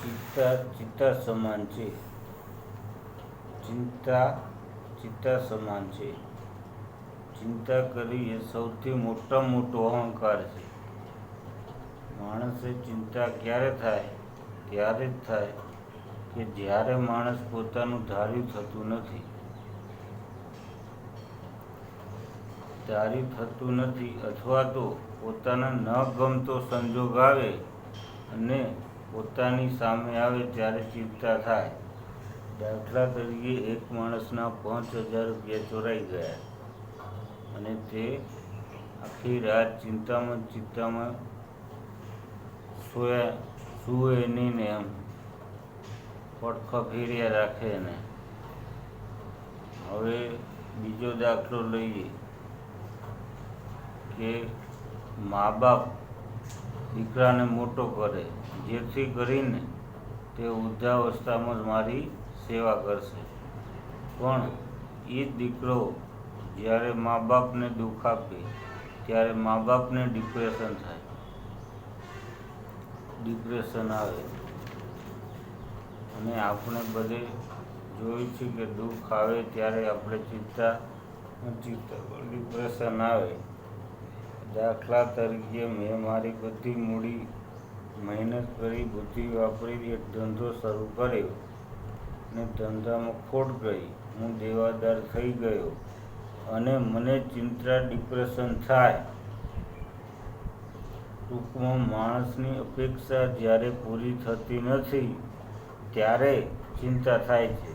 ચિત્તા ચિત્તા સમાન છે. ચિંતા ચિત્તા સમાન છે. ચિંતા કરવી એ સૌથી મોટા મોટો અહંકાર છે. માણસે ચિંતા ક્યારે થાય? ત્યારે જ થાય કે જ્યારે માણસ પોતાનું ધાર્યું થતું નથી. ધાર્યું થતું નથી અથવા તો પોતાના ન ગમતો સંજોગ આવે અને પોતાની સામે આવે ત્યારે ચિંતા થાય. દાખલા તરીકે એક માણસના પાંચ હજાર રૂપિયા ચોરાઈ ગયા. અને તે આખી રાત ચિંતામાં ચિંતામાં સોયા સુએ નહીં ને એમ. પડખા ફેર્યા રાખે ને હવે બીજો દાખલો લઈએ કે મા બાપ દીકરાને મોટો કરે. જેથી કરીને તે વૃદ્ધાવસ્થામાં જ મારી સેવા કરશે. પણ એ દીકરો જ્યારે મા બાપને દુઃખ આપે, ત્યારે મા બાપને ડિપ્રેશન થાય. ડિપ્રેશન આવે. અને આપણે બધે જોયું છે કે દુઃખ આવે ત્યારે આપણે ચિંતા ચિંતા ડિપ્રેશન આવે. દાખલા તરીકે મેં મારી બધી મૂડી મહેનત કરી, બુદ્ધિ વાપરી, એક ધંધો શરૂ કર્યો ને ધંધામાં ખોટ ગઈ. હું દેવાદાર થઈ ગયો અને મને ચિંતા, ડિપ્રેશન થાય. ટૂંકમાં માણસની અપેક્ષા જ્યારે પૂરી થતી નથી, ત્યારે ચિંતા થાય છે.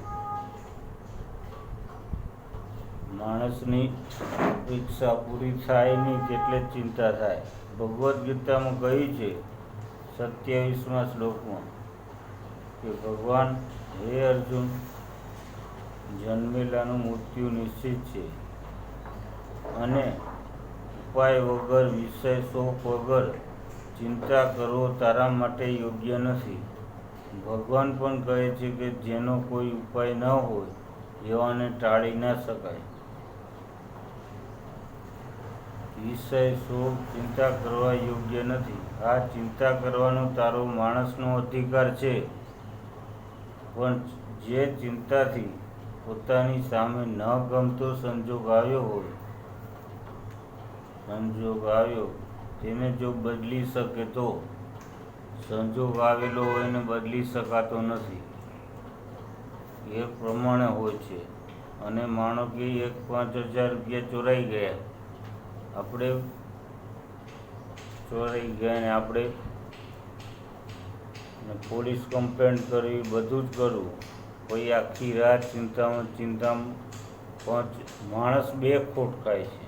માણસની અપેક્ષા પૂરી થાય નહીં તેટલે જ ચિંતા થાય. ભગવદ્ ગીતામાં કહ્યું છે સત્યાવીસમાં શ્લોકમાં કે ભગવાન હે અર્જુન, જન્મેલાનું મૃત્યુ નિશ્ચિત છે. અને ઉપાય વગર, વિષય શોક વગર ચિંતા કરવો તારા માટે યોગ્ય નથી. ભગવાન પણ કહે છે કે જેનો કોઈ ઉપાય ન હોય, એવાને ટાળી ન શકાય. વિષય શોક ચિંતા કરવા યોગ્ય નથી? આ ચિંતા કરવાનો તારો માણસનો અધિકાર છે. પણ જે ચિંતાથી પોતાની સામે ન ગમતો સંજોગ આવ્યો હોય, સંજોગ આવ્યો, તેને જો બદલી શકે તો? સંજોગ આવેલો હોય બદલી શકાતો નથી. એ પ્રમાણે હોય છે. અને માનો કે એક પાંચ હજાર રૂપિયા ચોરાઈ ગયા. આપણે ચોરાઈ ગયા ને આપણે પોલીસ કમ્પ્લેન કરવી, બધું જ કરવું. પછી આખી રાત ચિંતામાં ચિંતામાં પાંચ, માણસ બે ખોટ ખાય છે.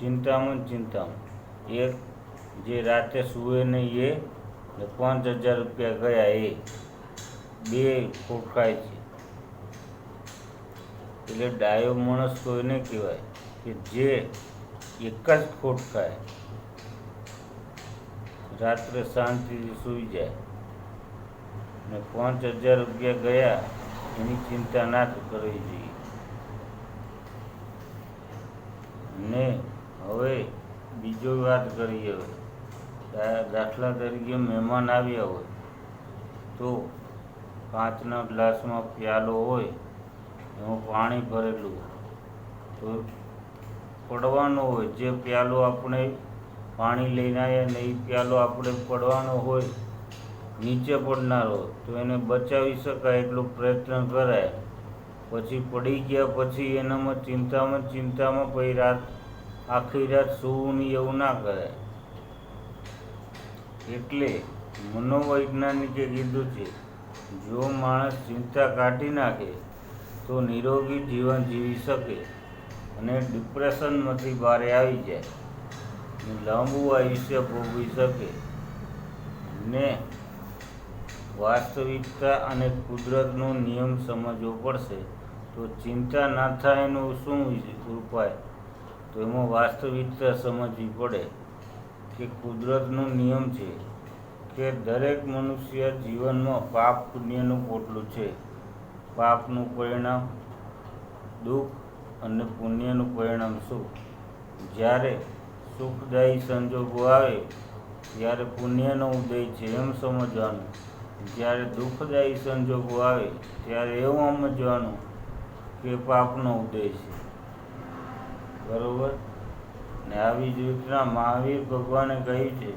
ચિંતામાં ચિંતામાં. એક જે રાતે સૂવે નહીં એ ને પાંચ હજાર રૂપિયા ગયા એ. બે ખોટ ખાય છે. એટલે ડાયો માણસ કોઈને કહેવાય કે જે એક જ ખોટ ખાય. રાત્રે શાંતિથી સૂઈ જાય. ને પાંચ હજાર રૂપિયા ગયા, એની ચિંતા ના કરવી જોઈએ. ને હવે બીજો વાત કરીએ હવે. દાખલા તરીકે મહેમાન આવ્યા હોય, તો કાચના ગ્લાસમાં પ્યાલો હોય, એમાં પાણી ભરેલું તો પડવાનો હોય, જે પ્યાલો આપણે પાણી લઈને આવ્યા ને એ પ્યાલો આપણે પડવાનો હોય, નીચે પડનારો, તો એને બચાવી શકાય એટલો પ્રયત્ન કરાય. પછી પડી ગયા પછી એનામાં ચિંતામાં ચિંતામાં પછી રાત, આખી રાત સૂવું નહીં એવું ના કરાય. એટલે મનોવૈજ્ઞાનિકે કીધું છે, જો માણસ ચિંતા કાઢી નાખે, તો નિરોગી જીવન જીવી શકે. અને ડિપ્રેશનમાંથી બહાર આવી જાય. લાંબુ આયુષ્ય ભોગવી શકે. ને વાસ્તવિકતા અને કુદરતનો નિયમ સમજવો પડશે. તો ચિંતા ના થાય એનો શું ઉપાય? તો એમાં વાસ્તવિકતા સમજવી પડે કે કુદરતનો નિયમ છે કે દરેક મનુષ્ય જીવનમાં પાપ પુણ્યનું પોટલું છે. પાપનું પરિણામ દુઃખ અને પુણ્યનું પરિણામ સુખ જ્યારે સુખદાયી સંજોગો આવે, ત્યારે પુણ્યનો ઉદય છે એમ સમજવાનું. જ્યારે દુઃખદાયી સંજોગો આવે, ત્યારે એવું સમજવાનું કે પાપનો ઉદય છે. બરોબર? ને આવી જ રીતના મહાવીર ભગવાને કહ્યું છે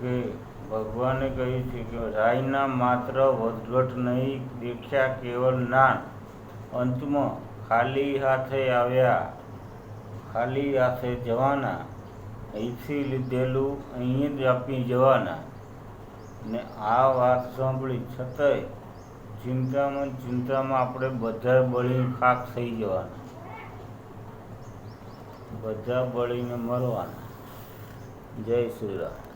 કે, ભગવાને કહ્યું છે કે રાયના માત્ર વધઘટ નહીં દેખ્યા કેવળ નાન અંતમાં ખાલી હાથે આવ્યા. ખાલી હાથે જવાના. અહીંથી લીધેલું અહીં જ આપી જવાના. ને આ વાત સાંભળી છતાંય ચિંતામાં ચિંતામાં આપણે બધા બળીને ખાક થઈ જવાના. બધા બળીને મરવાના. જય શ્રી રામ.